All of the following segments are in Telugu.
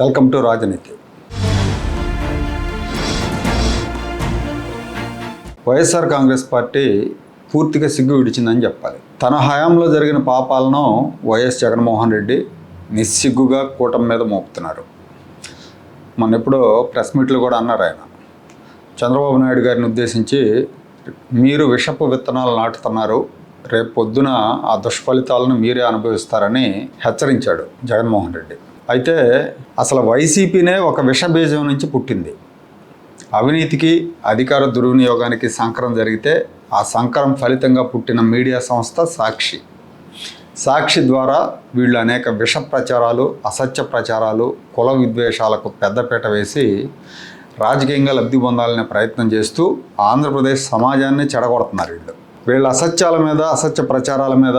వెల్కమ్ టు రాజనీతి. వైఎస్ఆర్ కాంగ్రెస్ పార్టీ పూర్తిగా సిగ్గు విడిచిందని చెప్పాలి. తన హయాంలో జరిగిన పాపాలను వైఎస్ జగన్మోహన్ రెడ్డి నిస్సిగ్గుగా కూటమి మీద మోపుతున్నారు. మొన్న ఎప్పుడో ప్రెస్ మీట్లు కూడా అన్నారు ఆయన. చంద్రబాబు నాయుడు గారిని ఉద్దేశించి మీరు విషపు విత్తనాలు నాటుతున్నారు రేపు పొద్దున ఆ దుష్ఫలితాలను మీరే అనుభవిస్తారని హెచ్చరించాడు జగన్మోహన్ రెడ్డి. అయితే అసలు వైసీపీనే ఒక విషబీజం నుంచి పుట్టింది. అవినీతికి అధికార దుర్వినియోగానికి సంకరం జరిగితే ఆ సంకరం ఫలితంగా పుట్టిన మీడియా సంస్థ సాక్షి. సాక్షి ద్వారా వీళ్ళు అనేక విష ప్రచారాలు అసత్య ప్రచారాలు కుల విద్వేషాలకు పెద్దపీట వేసి రాజకీయంగా లబ్ధి పొందాలనే ప్రయత్నం చేస్తూ ఆంధ్రప్రదేశ్ సమాజాన్ని చెడగొడుతున్నారు వీళ్ళు. వీళ్ళ అసత్యాల మీద అసత్య ప్రచారాల మీద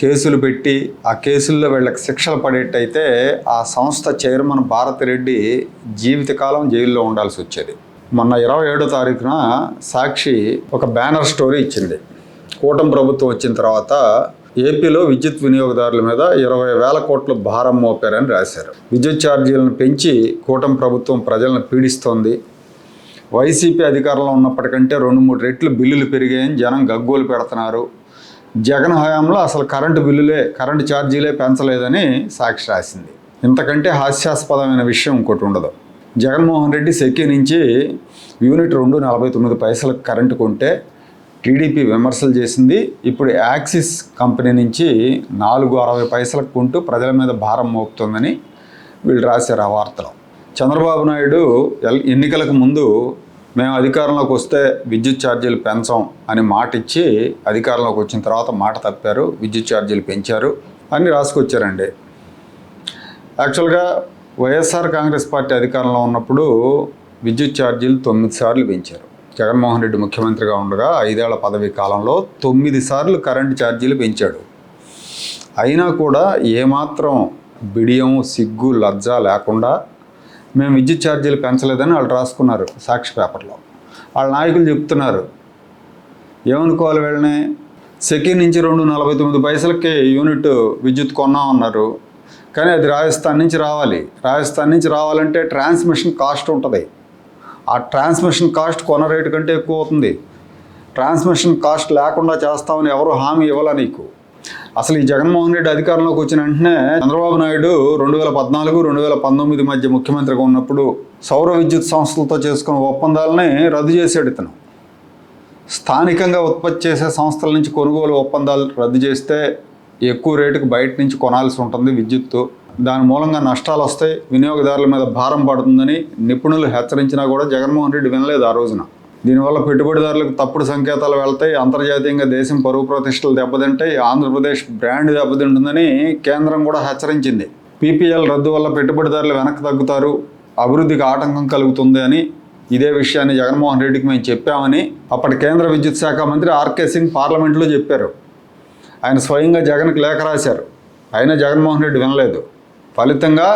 కేసులు పెట్టి ఆ కేసుల్లో వీళ్ళకి శిక్షలు పడేటైతే ఆ సంస్థ చైర్మన్ భారతిరెడ్డి జీవితకాలం జైల్లో ఉండాల్సి వచ్చేది. మొన్న ఇరవై ఏడో తారీఖున సాక్షి ఒక బ్యానర్ స్టోరీ ఇచ్చింది. కూటమి ప్రభుత్వం వచ్చిన తర్వాత ఏపీలో విద్యుత్ వినియోగదారుల మీద ఇరవై వేల కోట్ల భారం మోపారని రాశారు. విద్యుత్ ఛార్జీలను పెంచి కూటమి ప్రభుత్వం ప్రజలను పీడిస్తోంది. వైసీపీ అధికారంలో ఉన్నప్పటికంటే రెండు మూడు రెట్లు బిల్లులు పెరిగాయని జనం గగ్గోలు పెడుతున్నారు. జగన్ హయాంలో అసలు కరెంటు బిల్లులే కరెంటు ఛార్జీలే పెంచలేదని సాక్షి రాసింది. ఇంతకంటే హాస్యాస్పదమైన విషయం ఇంకోటి ఉండదు. జగన్మోహన్ రెడ్డి సెక్కి నుంచి యూనిట్ రెండు నలభై తొమ్మిది పైసలకు కరెంటు కొంటే టీడీపీ విమర్శలు చేసింది. ఇప్పుడు యాక్సిస్ కంపెనీ నుంచి నాలుగు అరవై పైసలకు కొంటూ ప్రజల మీద భారం మోపుతుందని వీళ్ళు రాశారు ఆ వార్తలో. చంద్రబాబు నాయుడు ఎల్- ఎన్నికలకు ముందు మేము అధికారంలోకి వస్తే విద్యుత్ ఛార్జీలు పెంచాం అని మాట ఇచ్చి అధికారంలోకి వచ్చిన తర్వాత మాట తప్పారు విద్యుత్ ఛార్జీలు పెంచారు అని రాసుకొచ్చారండి. యాక్చువల్గా వైఎస్ఆర్ కాంగ్రెస్ పార్టీ అధికారంలో ఉన్నప్పుడు విద్యుత్ ఛార్జీలు తొమ్మిది సార్లు పెంచారు. జగన్మోహన్ రెడ్డి ముఖ్యమంత్రిగా ఉండగా ఐదేళ్ళ పదవీ కాలంలో తొమ్మిది సార్లు కరెంటు ఛార్జీలు పెంచాడు. అయినా కూడా ఏమాత్రం బిడియం సిగ్గు లజ్జ లేకుండా మేము విద్యుత్ ఛార్జీలు పెంచలేదని వాళ్ళు రాసుకున్నారు సాక్షి పేపర్లో. వాళ్ళ నాయకులు చెప్తున్నారు ఏమనుకోవాలి వీళ్ళని? సెకండ్ నుంచి రెండు నలభై తొమ్మిది పైసలకి యూనిట్ విద్యుత్ కొన్నామన్నారు కానీ అది రాజస్థాన్ నుంచి రావాలి. రాజస్థాన్ నుంచి రావాలంటే ట్రాన్స్మిషన్ కాస్ట్ ఉంటుంది. ఆ ట్రాన్స్మిషన్ కాస్ట్ కొన రేటు కంటే ఎక్కువ అవుతుంది. ట్రాన్స్మిషన్ కాస్ట్ లేకుండా చేస్తామని ఎవరు హామీ ఇవ్వాల నీకు? అసలు ఈ జగన్మోహన్ రెడ్డి అధికారంలోకి వచ్చిన వెంటనే చంద్రబాబు నాయుడు రెండు వేల పద్నాలుగు రెండు వేల పంతొమ్మిది మధ్య ముఖ్యమంత్రిగా ఉన్నప్పుడు సౌర విద్యుత్ సంస్థలతో చేసుకున్న ఒప్పందాలని రద్దు చేశాడు ఇతను. స్థానికంగా ఉత్పత్తి చేసే సంస్థల నుంచి కొనుగోలు ఒప్పందాలు రద్దు చేస్తే ఎక్కువ రేటుకు బయట నుంచి కొనాల్సి ఉంటుంది విద్యుత్తు. దాని మూలంగా నష్టాలు వస్తాయి వినియోగదారుల మీద భారం పడుతుందని నిపుణులు హెచ్చరించినా కూడా జగన్మోహన్ రెడ్డి వినలేదు ఆ రోజున. దీనివల్ల పెట్టుబడిదారులకు తప్పుడు సంకేతాలు వెళ్తాయి. అంతర్జాతీయంగా దేశం పరువు ప్రతిష్టలు దెబ్బతింటాయి. ఆంధ్రప్రదేశ్ బ్రాండ్ దెబ్బతింటుందని కేంద్రం కూడా హెచ్చరించింది. పీపీఎల్ రద్దు వల్ల పెట్టుబడిదారులు వెనక్కి తగ్గుతారు. అభివృద్ధికి ఆటంకం కలుగుతుంది అని ఇదే విషయాన్ని జగన్మోహన్ రెడ్డికి మేము చెప్పామని అప్పటి కేంద్ర విద్యుత్ శాఖ మంత్రి ఆర్కే సింగ్ పార్లమెంట్లో చెప్పారు. ఆయన స్వయంగా జగన్కి లేఖ రాశారు. అయినా జగన్మోహన్ రెడ్డి వినలేదు. ఫలితంగా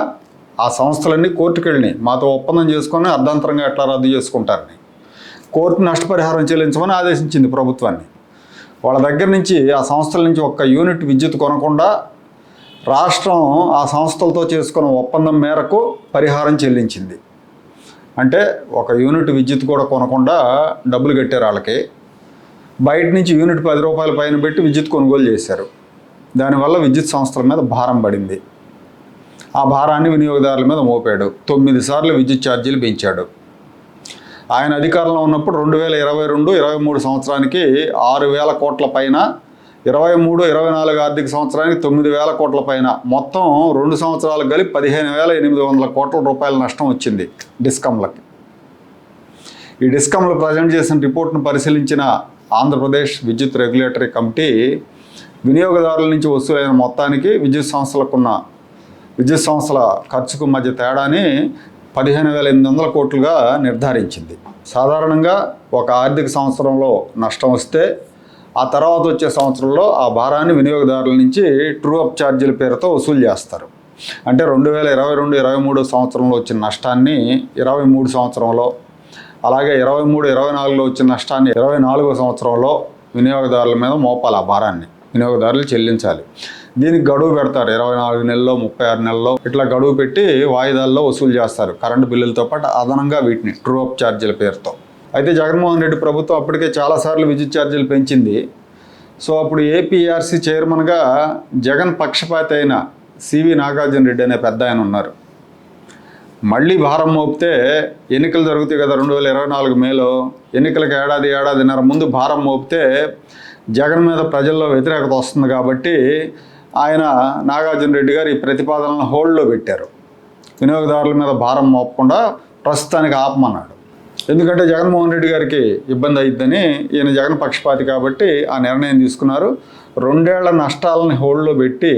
ఆ సంస్థలన్నీ కోర్టుకెళ్ళినాయి. మాతో ఒప్పందం చేసుకొని అర్ధాంతరంగా ఎట్లా రద్దు చేసుకుంటారని. కోర్టు నష్టపరిహారం చెల్లించమని ఆదేశించింది ప్రభుత్వాన్ని. వాళ్ళ దగ్గర నుంచి ఆ సంస్థల నుంచి ఒక్క యూనిట్ విద్యుత్ కొనకుండా రాష్ట్రం ఆ సంస్థలతో చేసుకున్న ఒప్పందం మేరకు పరిహారం చెల్లించింది. అంటే ఒక యూనిట్ విద్యుత్ కూడా కొనకుండా డబ్బులు కట్టారు వాళ్ళకి. బయట నుంచి యూనిట్ పది రూపాయల పైన పెట్టి విద్యుత్ కొనుగోలు చేశారు. దానివల్ల విద్యుత్ సంస్థల మీద భారం పడింది. ఆ భారాన్ని వినియోగదారుల మీద మోపాడు. తొమ్మిది సార్లు విద్యుత్ ఛార్జీలు పెంచాడు. ఆయన అధికారంలో ఉన్నప్పుడు రెండు వేల ఇరవై రెండు ఇరవై మూడు సంవత్సరానికి ఆరు వేల కోట్ల పైన ఇరవై మూడు ఇరవై నాలుగు ఆర్థిక సంవత్సరానికి తొమ్మిది వేల కోట్ల పైన. మొత్తం రెండు సంవత్సరాలకు కలిపి పదిహేను వేల ఎనిమిది వందల కోట్ల రూపాయల నష్టం వచ్చింది డిస్కమ్లకి ఈ డిస్కమ్లు ప్రజెంట్ చేసిన రిపోర్ట్ను పరిశీలించిన ఆంధ్రప్రదేశ్ విద్యుత్ రెగ్యులేటరీ కమిటీ వినియోగదారుల నుంచి వసూలైన మొత్తానికి విద్యుత్ సంస్థలకున్న విద్యుత్ సంస్థల ఖర్చుకు మధ్య తేడాని పదిహేను వేల ఎనిమిది వందల కోట్లుగా నిర్ధారించింది. సాధారణంగా ఒక ఆర్థిక సంవత్సరంలో నష్టం వస్తే ఆ తర్వాత వచ్చే సంవత్సరంలో ఆ భారాన్ని వినియోగదారుల నుంచి ట్రూ అప్ ఛార్జీల పేరుతో వసూలు చేస్తారు. అంటే రెండు వేల ఇరవై రెండు ఇరవై మూడు సంవత్సరంలో వచ్చిన నష్టాన్ని ఇరవై మూడు సంవత్సరంలో అలాగే ఇరవై మూడు ఇరవై నాలుగులో వచ్చిన నష్టాన్ని ఇరవై నాలుగో సంవత్సరంలో వినియోగదారుల మీద మోపాలి ఆ భారాన్ని. వినియోగదారులు చెల్లించాలి. దీనికి గడువు పెడతారు. ఇరవై నాలుగు నెలల్లో ముప్పై ఆరు నెలల్లో ఇట్లా గడువు పెట్టి వాయిదాల్లో వసూలు చేస్తారు. కరెంటు బిల్లులతో పాటు అదనంగా వీటిని ట్రూఅప్ ఛార్జీల పేరుతో. అయితే జగన్మోహన్ రెడ్డి ప్రభుత్వం అప్పటికే చాలాసార్లు విద్యుత్ ఛార్జీలు పెంచింది. సో అప్పుడు ఏపీఆర్సీ చైర్మన్గా జగన్ పక్షపాతి అయిన సివి నాగార్జున రెడ్డి అనే పెద్ద ఆయన ఉన్నారు. మళ్ళీ భారం మోపితే ఎన్నికలు జరుగుతాయి కదా రెండు వేల ఇరవై నాలుగు మేలో. ఎన్నికలకు ఏడాది ఏడాదిన్నర ముందు భారం మోపితే జగన్ మీద ప్రజల్లో వ్యతిరేకత వస్తుంది కాబట్టి ఆయన నాగార్జున రెడ్డి గారు ఈ ప్రతిపాదనలను హోల్డ్లో పెట్టారు. వినియోగదారుల మీద భారం మోపకుండా ప్రస్తుతానికి ఆపమన్నాడు. ఎందుకంటే జగన్మోహన్ రెడ్డి గారికి ఇబ్బంది అయిద్దని ఈయన జగన్ పక్షపాతి కాబట్టి ఆ నిర్ణయం తీసుకున్నారు. రెండేళ్ళ నష్టాలని హోల్డ్లో పెట్టి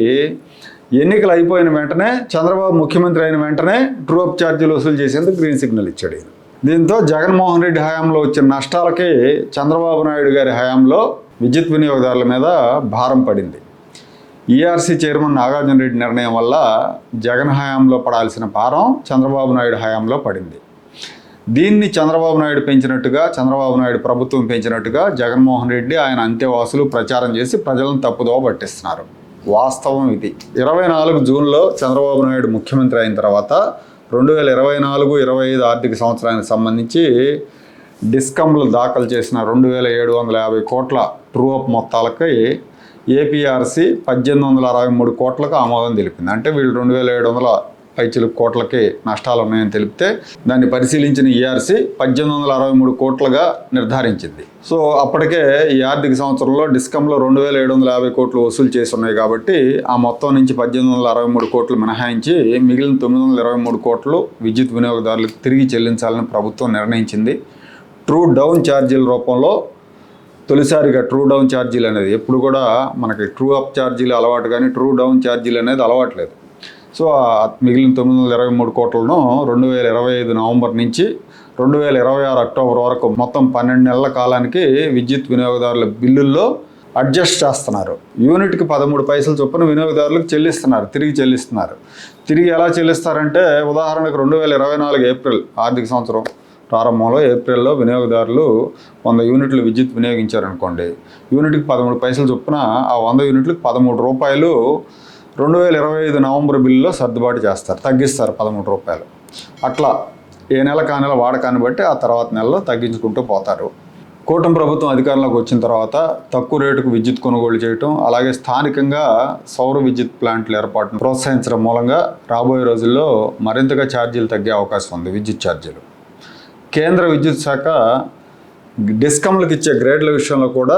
ఎన్నికలు అయిపోయిన వెంటనే చంద్రబాబు ముఖ్యమంత్రి అయిన వెంటనే ట్రూ అప్ ఛార్జీలు వసూలు చేసేందుకు గ్రీన్ సిగ్నల్ ఇచ్చాడు ఈయన. దీంతో జగన్మోహన్ రెడ్డి హయాంలో వచ్చిన నష్టాలకి చంద్రబాబు నాయుడు గారి హయాంలో విద్యుత్ వినియోగదారుల మీద భారం పడింది. ఈఆర్సీ చైర్మన్ నాగార్జున రెడ్డి నిర్ణయం వల్ల జగన్ హయాంలో పడాల్సిన భారం చంద్రబాబు నాయుడు హయాంలో పడింది. దీన్ని చంద్రబాబు నాయుడు పెంచినట్టుగా చంద్రబాబు నాయుడు ప్రభుత్వం పెంచినట్టుగా జగన్మోహన్ రెడ్డి ఆయన అంత్యవాసులు ప్రచారం చేసి ప్రజలను తప్పుదోవ పట్టిస్తున్నారు. వాస్తవం ఇది. ఇరవై నాలుగు జూన్లో చంద్రబాబు నాయుడు ముఖ్యమంత్రి అయిన తర్వాత రెండు వేల ఇరవై నాలుగు ఇరవై ఐదు ఆర్థిక సంవత్సరానికి సంబంధించి డిస్కంలు దాఖలు చేసిన రెండు వేల ఏడు వందల యాభై కోట్ల ట్రూఅప్ మొత్తాలకి ఏపీఆర్సీ పద్దెనిమిది వందల అరవై మూడు కోట్లకు ఆమోదం తెలిపింది. అంటే వీళ్ళు రెండు వేల ఏడు వందల పైచిలు కోట్లకి నష్టాలు ఉన్నాయని తెలిపితే దాన్ని పరిశీలించిన ఈఆర్సీ పద్దెనిమిది వందల అరవై మూడు కోట్లుగా నిర్ధారించింది. సో అప్పటికే ఈ ఆర్థిక సంవత్సరంలో డిస్కంలో రెండు వేల ఏడు వందల యాభై కోట్లు వసూలు చేసి ఉన్నాయి కాబట్టి ఆ మొత్తం నుంచి పద్దెనిమిది వందల అరవై మూడు కోట్లు మినహాయించి మిగిలిన తొమ్మిది వందల ఇరవై మూడు కోట్లు విద్యుత్ వినియోగదారులకు తిరిగి చెల్లించాలని ప్రభుత్వం నిర్ణయించింది. ట్రూ డౌన్ ఛార్జీల రూపంలో తొలిసారిగా ట్రూ డౌన్ ఛార్జీలు అనేది ఎప్పుడు కూడా మనకి ట్రూ అప్ ఛార్జీలు అలవాటు కానీ ట్రూ డౌన్ ఛార్జీలు అనేది అలవాట్లేదు. సో మిగిలిన తొమ్మిది వందల ఇరవై మూడు కోట్లను రెండు వేల ఇరవై ఐదు నవంబర్ నుంచి రెండు వేల ఇరవై ఆరు అక్టోబర్ వరకు మొత్తం పన్నెండు నెలల కాలానికి విద్యుత్ వినియోగదారుల బిల్లుల్లో అడ్జస్ట్ చేస్తున్నారు. యూనిట్కి పదమూడు పైసలు చొప్పున వినియోగదారులకు చెల్లిస్తున్నారు తిరిగి చెల్లిస్తున్నారు. తిరిగి ఎలా చెల్లిస్తారంటే ఉదాహరణకు రెండు వేల ఇరవై నాలుగు ఏప్రిల్ ఆర్థిక సంవత్సరం. ప్రారంభంలో ఏప్రిల్లో వినియోగదారులు వంద యూనిట్లు విద్యుత్ వినియోగించారనుకోండి. యూనిట్కి పదమూడు పైసలు చొప్పున ఆ వంద యూనిట్లకు పదమూడు రూపాయలు రెండు వేల ఇరవై ఐదు నవంబర్ బిల్లులో సర్దుబాటు చేస్తారు. తగ్గిస్తారు పదమూడు రూపాయలు. అట్లా ఏ నెల కా నెల వాడకాన్ని బట్టి ఆ తర్వాత నెలలో తగ్గించుకుంటూ పోతారు. కూటమి ప్రభుత్వం అధికారంలోకి వచ్చిన తర్వాత తక్కువ రేటుకు విద్యుత్ కొనుగోలు చేయటం అలాగే స్థానికంగా సౌర విద్యుత్ ప్లాంట్ల ఏర్పాటును ప్రోత్సహించడం మూలంగా రాబోయే రోజుల్లో మరింతగా ఛార్జీలు తగ్గే అవకాశం ఉంది విద్యుత్ ఛార్జీలు. కేంద్ర విద్యుత్ శాఖ డిస్కమ్లకు ఇచ్చే గ్రేడ్ల విషయంలో కూడా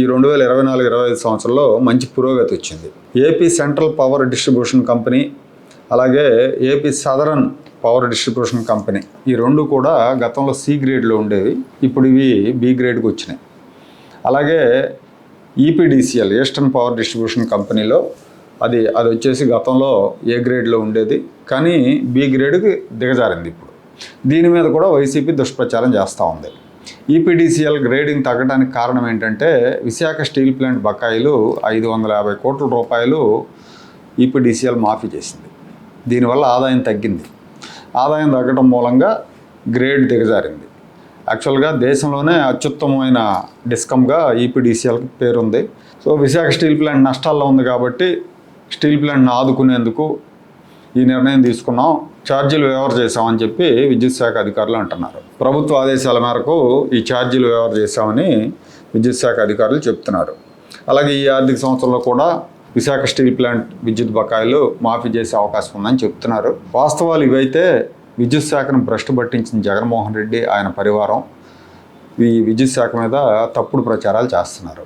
ఈ రెండు వేల ఇరవై నాలుగు ఇరవై ఐదు సంవత్సరంలో మంచి పురోగతి వచ్చింది. AP central power distribution company అలాగే AP southern power distribution company ఈ రెండు కూడా గతంలో సి గ్రేడ్లో ఉండేవి ఇప్పుడు ఇవి బి గ్రేడ్కి వచ్చినాయి. అలాగే ఈపీడీసీఎల్ ఈస్టర్న్ పవర్ డిస్ట్రిబ్యూషన్ కంపెనీలో అది అది వచ్చేసి గతంలో ఏ గ్రేడ్లో ఉండేది కానీ బి గ్రేడ్కి దిగజారింది ఇప్పుడు. దీని మీద కూడా వైసీపీ దుష్ప్రచారం చేస్తూ ఉంది. ఈపీడీసీఎల్ గ్రేడింగ్ తగ్గడానికి కారణం ఏంటంటే విశాఖ స్టీల్ ప్లాంట్ బకాయిలు ఐదు వందల యాభై కోట్ల రూపాయలు ఈపీడీసీఎల్ మాఫీ చేసింది. దీనివల్ల ఆదాయం తగ్గింది. ఆదాయం తగ్గడం మూలంగా గ్రేడ్ దిగజారింది. యాక్చువల్గా దేశంలోనే అత్యుత్తమమైన డిస్కమ్గా ఈపీడీసీఎల్కి పేరుంది. సో విశాఖ స్టీల్ ప్లాంట్ నష్టాల్లో ఉంది కాబట్టి స్టీల్ ప్లాంట్ని ఆదుకునేందుకు ఈ నిర్ణయం తీసుకున్నాం. ఛార్జీలు వ్యవహార చేశామని చెప్పి విద్యుత్ శాఖ అధికారులు అంటున్నారు. ప్రభుత్వ ఆదేశాల మేరకు ఈ ఛార్జీలు వ్యవహార చేశామని విద్యుత్ శాఖ అధికారులు చెప్తున్నారు. అలాగే ఈ ఆర్థిక సంవత్సరంలో కూడా విశాఖ స్టీల్ ప్లాంట్ విద్యుత్ బకాయిలు మాఫీ చేసే అవకాశం ఉందని చెప్తున్నారు. వాస్తవాలు ఇవైతే విద్యుత్ శాఖను భ్రష్టు పట్టించిన జగన్మోహన్ రెడ్డి ఆయన పరివారం. ఈ విద్యుత్ శాఖ మీద తప్పుడు ప్రచారాలు చేస్తున్నారు.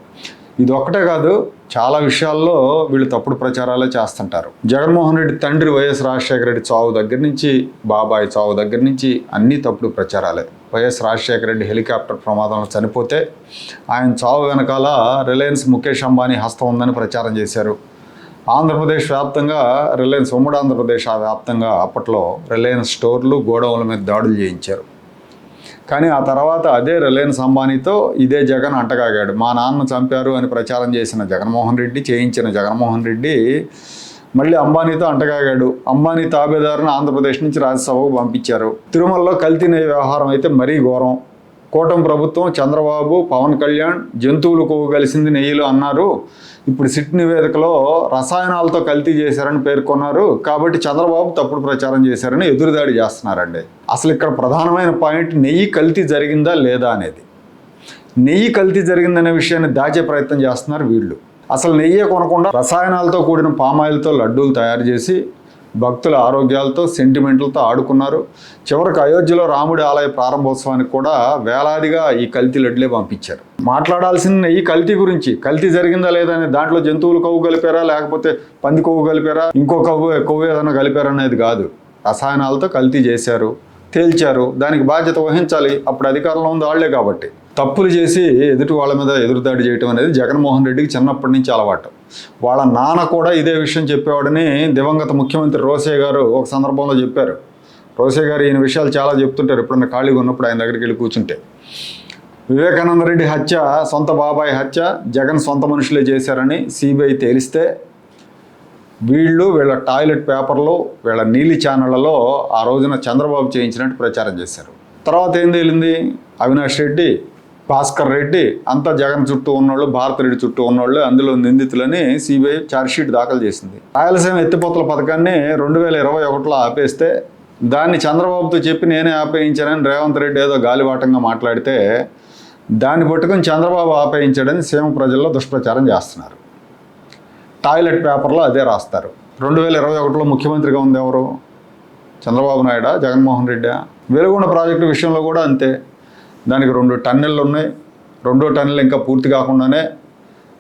ఇది ఒక్కటే కాదు చాలా విషయాల్లో వీళ్ళు తప్పుడు ప్రచారాలే చేస్తుంటారు. జగన్మోహన్ రెడ్డి తండ్రి వైఎస్ రాజశేఖర రెడ్డి చావు దగ్గర నుంచి బాబాయ్ చావు దగ్గర నుంచి అన్నీ తప్పుడు ప్రచారాలే. వైఎస్ రాజశేఖర రెడ్డి హెలికాప్టర్ ప్రమాదంలో చనిపోతే ఆయన చావు వెనకాల రిలయన్స్ ముఖేష్ అంబానీ హస్తం ఉందని ప్రచారం చేశారు. ఆంధ్రప్రదేశ్ వ్యాప్తంగా రిలయన్స్ ఉమ్మడి ఆంధ్రప్రదేశ్ వ్యాప్తంగా అప్పట్లో రిలయన్స్ స్టోర్లు గోడౌన్ల మీద దాడులు చేయించారు. కానీ ఆ తర్వాత అదే రిలయన్స్ అంబానీతో ఇదే జగన్ అంటగాగాడు. మా నాన్న చంపారు అని ప్రచారం చేసిన జగన్మోహన్ రెడ్డి చేయించిన జగన్మోహన్ రెడ్డి మళ్ళీ అంబానీతో అంటగాగాడు. అంబానీ తాబేదారుని ఆంధ్రప్రదేశ్ నుంచి రాజ్యసభకు పంపించారు. తిరుమలలో కల్తీ వ్యవహారం అయితే మరీ ఘోరం. కూటమి ప్రభుత్వం చంద్రబాబు పవన్ కళ్యాణ్ జంతువులు కొవ్వు కలిసింది నెయ్యిలు అన్నారు. ఇప్పుడు సిట్ నివేదికలో రసాయనాలతో కల్తీ చేశారని పేర్కొన్నారు. కాబట్టి చంద్రబాబు తప్పుడు ప్రచారం చేశారని ఎదురుదాడి చేస్తున్నారండి. అసలు ఇక్కడ ప్రధానమైన పాయింట్ నెయ్యి కల్తీ జరిగిందా లేదా అనేది. నెయ్యి కల్తీ జరిగిందనే విషయాన్ని దాచే ప్రయత్నం చేస్తున్నారు వీళ్ళు. అసలు నెయ్యే కొనకుండా రసాయనాలతో కూడిన పామాయిల్తో లడ్డూలు తయారు చేసి భక్తుల ఆరోగ్యాలతో సెంటిమెంట్లతో ఆడుకున్నారు. చివరికి అయోధ్యలో రాముడి ఆలయ ప్రారంభోత్సవానికి కూడా వేలాదిగా ఈ కల్తీ లడ్లే పంపించారు. మాట్లాడాల్సిన ఈ కల్తీ గురించి. కల్తీ జరిగిందా లేదా అని దాంట్లో జంతువులు కొవ్వు కలిపారా లేకపోతే పంది కొవ్వు కలిపారా ఇంకో కొవ్వు కొవ్వు ఏదైనా కలిపారా అనేది కాదు. రసాయనాలతో కల్తీ చేశారు తేల్చారు. దానికి బాధ్యత వహించాలి. అప్పుడు అధికారంలో ఉంది వాళ్ళే కాబట్టి. తప్పులు చేసి ఎదుటి వాళ్ళ మీద ఎదురుదాడి చేయటం అనేది జగన్మోహన్ రెడ్డికి చిన్నప్పటి నుంచి అలవాటు. వాళ్ళ నాన్న కూడా ఇదే విషయం చెప్పేవాడని దివంగత ముఖ్యమంత్రి రోసే గారు ఒక సందర్భంలో చెప్పారు. రోసే గారు ఈయన విషయాలు చాలా చెప్తుంటారు ఎప్పుడన్నా ఖాళీగా ఉన్నప్పుడు ఆయన దగ్గరికి వెళ్ళి కూర్చుంటే. వివేకానంద రెడ్డి హత్య సొంత బాబాయ్ హత్య జగన్ సొంత మనుషులే చేశారని సిబిఐ తేలిస్తే వీళ్ళు వీళ్ళ టాయిలెట్ పేపర్లు వీళ్ళ నీలి ఛానళ్ళలో ఆ రోజున చంద్రబాబు చేయించినట్టు ప్రచారం చేశారు. తర్వాత ఏం తేలింది? అవినాష్ రెడ్డి భాస్కర్ రెడ్డి అంతా జగన్ చుట్టూ ఉన్నోళ్ళు భారత్ రెడ్డి చుట్టూ ఉన్నోళ్ళు అందులో నిందితులని సిబిఐ ఛార్జ్షీట్ దాఖలు చేసింది. రాయలసీమ ఎత్తిపోతల పథకాన్ని రెండు వేల ఇరవై ఒకటిలో ఆపేస్తే దాన్ని చంద్రబాబుతో చెప్పి నేనే ఆపేయించానని రేవంత్ రెడ్డి ఏదో గాలివాటంగా మాట్లాడితే దాన్ని పట్టుకొని చంద్రబాబు ఆపేయించాడని సీమ ప్రజల్లో దుష్ప్రచారం చేస్తున్నారు. టాయిలెట్ పేపర్లో అదే రాస్తారు. రెండు వేల ఇరవై ఒకటిలో ముఖ్యమంత్రిగా ఉంది ఎవరు? చంద్రబాబు నాయుడా జగన్మోహన్ రెడ్డా? వెలుగొండ ప్రాజెక్టు విషయంలో కూడా అంతే. దానికి రెండు టన్నెళ్ళు ఉన్నాయి. రెండో టన్నెల్ ఇంకా పూర్తి కాకుండానే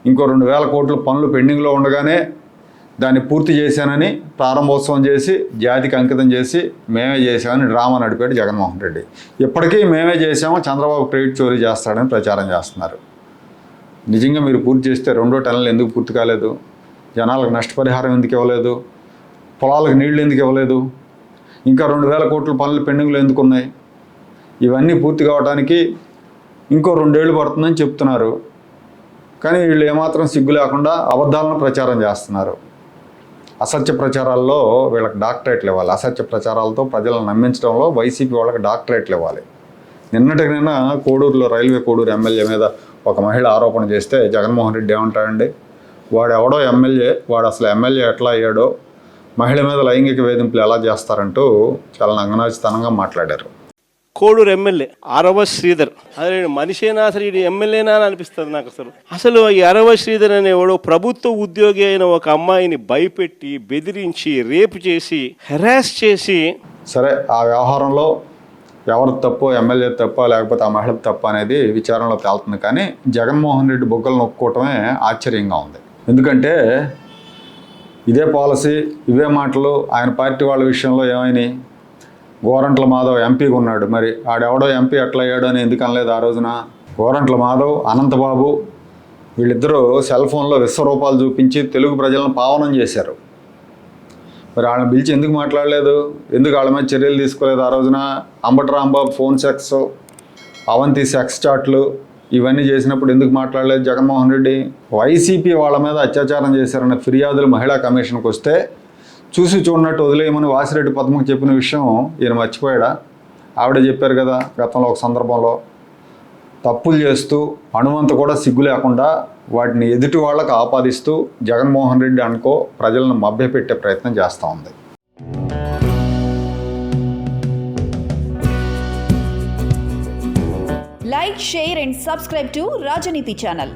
ఇంకో రెండు వేల కోట్ల పనులు పెండింగ్లో ఉండగానే దాన్ని పూర్తి చేశానని ప్రారంభోత్సవం చేసి జాతికి అంకితం చేసి మేమే చేసామని డ్రామా నడిపాడు జగన్మోహన్ రెడ్డి. ఇప్పటికీ మేమే చేసాము చంద్రబాబు క్రెడిట్ చోరీ చేస్తాడని ప్రచారం చేస్తున్నారు. నిజంగా మీరు పూర్తి చేస్తే రెండో టన్నులు ఎందుకు పూర్తి కాలేదు? జనాలకు నష్టపరిహారం ఎందుకు ఇవ్వలేదు? పొలాలకు నీళ్ళు ఎందుకు ఇవ్వలేదు? ఇంకా రెండు వేల కోట్ల పనులు పెండింగ్లు ఎందుకు ఉన్నాయి? ఇవన్నీ పూర్తి కావడానికి ఇంకో రెండేళ్ళు పడుతుందని చెప్తున్నారు. కానీ వీళ్ళు ఏమాత్రం సిగ్గు లేకుండా అబద్ధాలను ప్రచారం చేస్తున్నారు. అసత్య ప్రచారాల్లో వీళ్ళకి డాక్టరేట్లు ఇవ్వాలి అసత్య ప్రచారాలతో ప్రజలను నమ్మించడంలో వైసీపీ వాళ్ళకి డాక్టరేట్లు ఇవ్వాలి నిన్నటికి నిన్న కోడూరులో రైల్వే కోడూరు ఎమ్మెల్యే మీద ఒక మహిళ ఆరోపణ చేస్తే జగన్మోహన్ రెడ్డి ఏమంటాడండి? వాడు ఎవడో ఎమ్మెల్యే వాడు అసలు ఎమ్మెల్యే ఎట్లా అయ్యాడో మహిళ మీద లైంగిక వేధింపులు ఎలా చేస్తారంటూ చాలా నంగనాచితనంగా మాట్లాడారు. కోడూరు ఎమ్మెల్యే అరవ శ్రీధర్. అదే మనిషేనా అసలు ఇది ఎమ్మెల్యేనా అని అనిపిస్తుంది నాకు అసలు. అసలు ఈ అరవ శ్రీధర్ అనేవాడు ప్రభుత్వ ఉద్యోగి అయిన ఒక అమ్మాయిని భయపెట్టి బెదిరించి రేపు చేసి హెరాస్ చేసి సరే ఆ వ్యవహారంలో ఎవరు తప్పు ఎమ్మెల్యే తప్ప లేకపోతే ఆ మహిళ తప్ప అనేది విచారణలో తేలుతుంది. కానీ జగన్మోహన్ రెడ్డి బొగ్గలు నొక్కోవటమే ఆశ్చర్యంగా ఉంది. ఎందుకంటే ఇదే పాలసీ ఇవే మాటలు ఆయన పార్టీ వాళ్ళ విషయంలో ఏమైనాయి? గోరంట్ల మాధవ్ ఎంపీగా ఉన్నాడు. మరి ఆడెవడో ఎంపీ ఎట్లా అయ్యాడో అని ఎందుకు అనలేదు ఆ రోజున? గోరంట్ల మాధవ్ అనంతబాబు వీళ్ళిద్దరూ సెల్ ఫోన్లో విశ్వరూపాలు చూపించి తెలుగు ప్రజలను పావనం చేశారు. మరి వాళ్ళని పిలిచి ఎందుకు మాట్లాడలేదు? ఎందుకు వాళ్ళ మీద చర్యలు తీసుకోలేదు ఆ రోజున? Ambati Rambabu phone sex Avanti sex చాట్లు ఇవన్నీ చేసినప్పుడు ఎందుకు మాట్లాడలేదు జగన్మోహన్ రెడ్డి? వైసీపీ వాళ్ళ మీద అత్యాచారం చేశారన్న ఫిర్యాదులు మహిళా కమిషన్కి వస్తే చూసి చూడనట్టు వదిలేయమని వాసిరెడ్డి పద్మకు చెప్పిన విషయం ఈయన మర్చిపోయాడా? ఆవిడ చెప్పారు కదా గతంలో ఒక సందర్భంలో తప్పులు చేస్తూ అణువంత కూడా సిగ్గు లేకుండా వాటిని ఎదుటి వాళ్ళకు ఆపాదిస్తూ జగన్మోహన్ రెడ్డి అనుకో ప్రజలను మభ్యపెట్టే ప్రయత్నం చేస్తూ ఉంది. Like share and subscribe to Rajaneethi channel